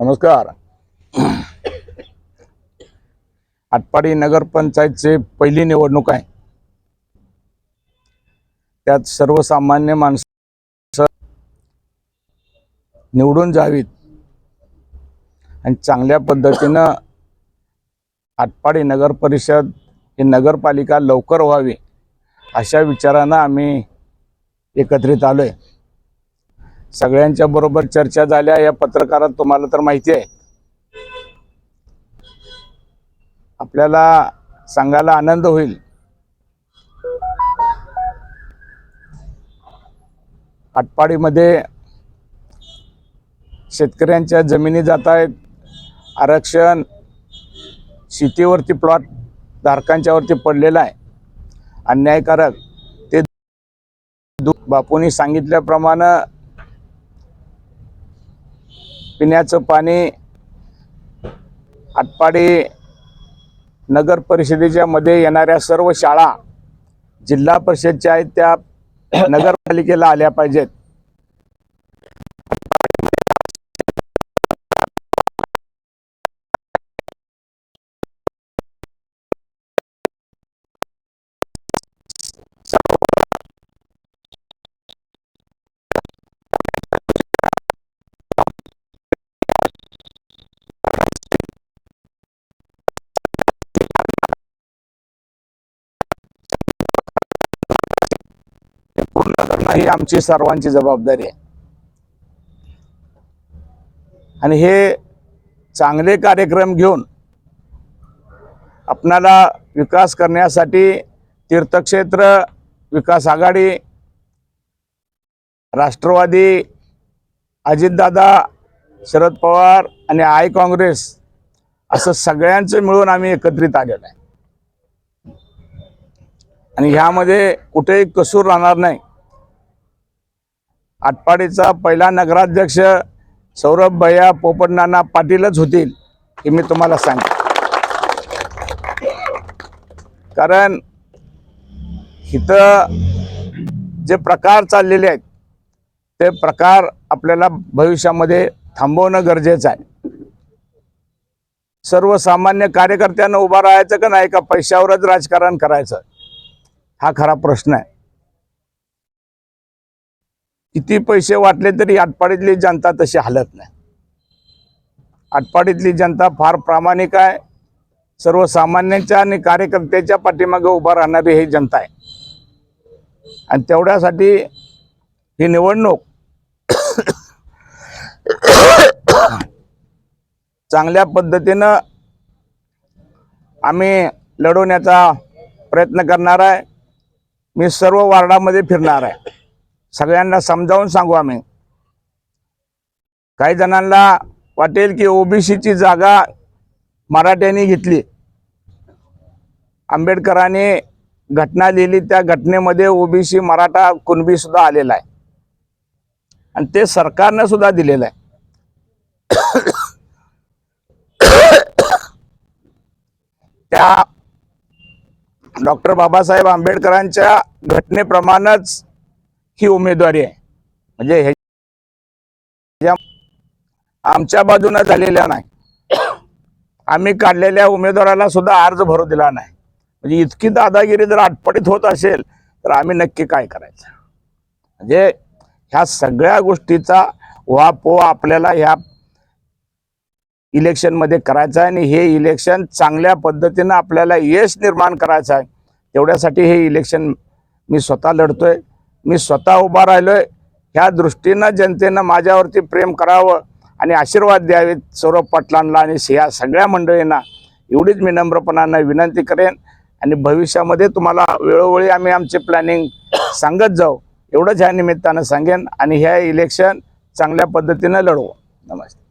नमस्कार. आटपाडी नगरपंचायतचे पहिली निवडणूक आहे. त्यात सर्वसामान्य माणसं निवडून जावीत. आणि चांगल्या पद्धतीनं आटपाडी नगर परिषद ही नगरपालिका लवकर व्हावी अशा विचारानं आम्ही एकत्रित आलो आहे सगळ्यांच्या बरोबर चर्चा झाल्या या पत्रकारात तुम्हाला तर माहिती आहे. आपल्याला सांगायला आनंद होईल. आटपाडीमध्ये शेतकऱ्यांच्या जमिनी जात आहेत आरक्षण शेतीवरती प्लॉट धारकांच्यावरती पडलेला आहे. अन्यायकारक. ते बापूंनी सांगितल्याप्रमाणे पिण्याचं पाणी आटपाडी नगर परिषदेच्या मध्ये येणाऱ्या सर्व शाळा जिल्हा परिषदच्या आहेत त्या नगरपालिकेला आल्या पाहिजेत. करणं ही आमची सर्वांची जबाबदारी आहे. आणि हे चांगले कार्यक्रम घेऊन आपणाला विकास करण्यासाठी तीर्थक्षेत्र विकास आघाडी राष्ट्रवादी अजितदादा शरद पवार आणि आय काँग्रेस असं सगळ्यांचं मिळून आम्ही एकत्रित आलेलो आहे. आणि ह्यामध्ये कुठेही कसूर राहणार नाही. आटपाडीचा पहिला नगराध्यक्ष सौरभ भैया पोपटनाना पाटीलच होतील हे मी तुम्हाला सांगतो. कारण इथं जे प्रकार चाललेले आहेत ते प्रकार आपल्याला भविष्यामध्ये थांबवणं गरजेचं आहे. सर्वसामान्य कार्यकर्त्यांना उभा राहायचं का नाही का पैशावरच राजकारण करायचं हा खरा प्रश्न आहे. किती पैसे वाटले तरी आटपाडीतली जनता तशी हलत नाही. आटपाडीतली जनता फार प्रामाणिक आहे. सर्वसामान्यांच्या आणि कार्यकर्त्याच्या पाठीमागे उभा राहणारी ही जनता आहे. आणि तेवढ्यासाठी ही निवडणूक चांगल्या पद्धतीनं आम्ही लढवण्याचा प्रयत्न करणार आहे. मी सर्व वार्डामध्ये फिरणार आहे. सगळ्यांना समजावून सांगू आम्ही. काही जणांना वाटेल की ओबीसीची जागा मराठ्यांनी घेतली. आंबेडकरांनी घटना लिहिली त्या घटनेमध्ये ओबीसी मराठा कुणबी सुद्धा आलेला आहे. आणि ते सरकारनं सुद्धा दिलेलं आहे. त्या डॉक्टर बाबासाहेब आंबेडकरांच्या घटनेप्रमाणेच ही उमेदवारी आहे. म्हणजे हे ह्या आमच्या बाजूनं झालेल्या नाही. आम्ही काढलेल्या उमेदवाराला सुद्धा अर्ज भरू दिला नाही. म्हणजे इतकी दादागिरी जर आटपटीत होत असेल तर आम्ही नक्की काय करायचं? म्हणजे ह्या सगळ्या गोष्टीचा वापो आपल्याला ह्या इलेक्शनमध्ये करायचं आहे आणि हे इलेक्शन चांगल्या पद्धतीनं आपल्याला यश निर्माण करायचं आहे. तेवढ्यासाठी हे इलेक्शन मी स्वतः लढतोय. मी स्वतः उभा राहिलो आहे ह्या दृष्टीनं जनतेनं माझ्यावरती प्रेम करावं आणि आशीर्वाद द्यावेत सौरभ पाटलांना आणि ह्या सगळ्या मंडळींना. एवढीच मी नम्रपणानं विनंती करेन आणि भविष्यामध्ये तुम्हाला वेळोवेळी आम्ही आमचे प्लॅनिंग सांगत जाऊ. एवढंच ह्या निमित्तानं सांगेन आणि ह्या इलेक्शन चांगल्या पद्धतीनं लढवू. नमस्ते.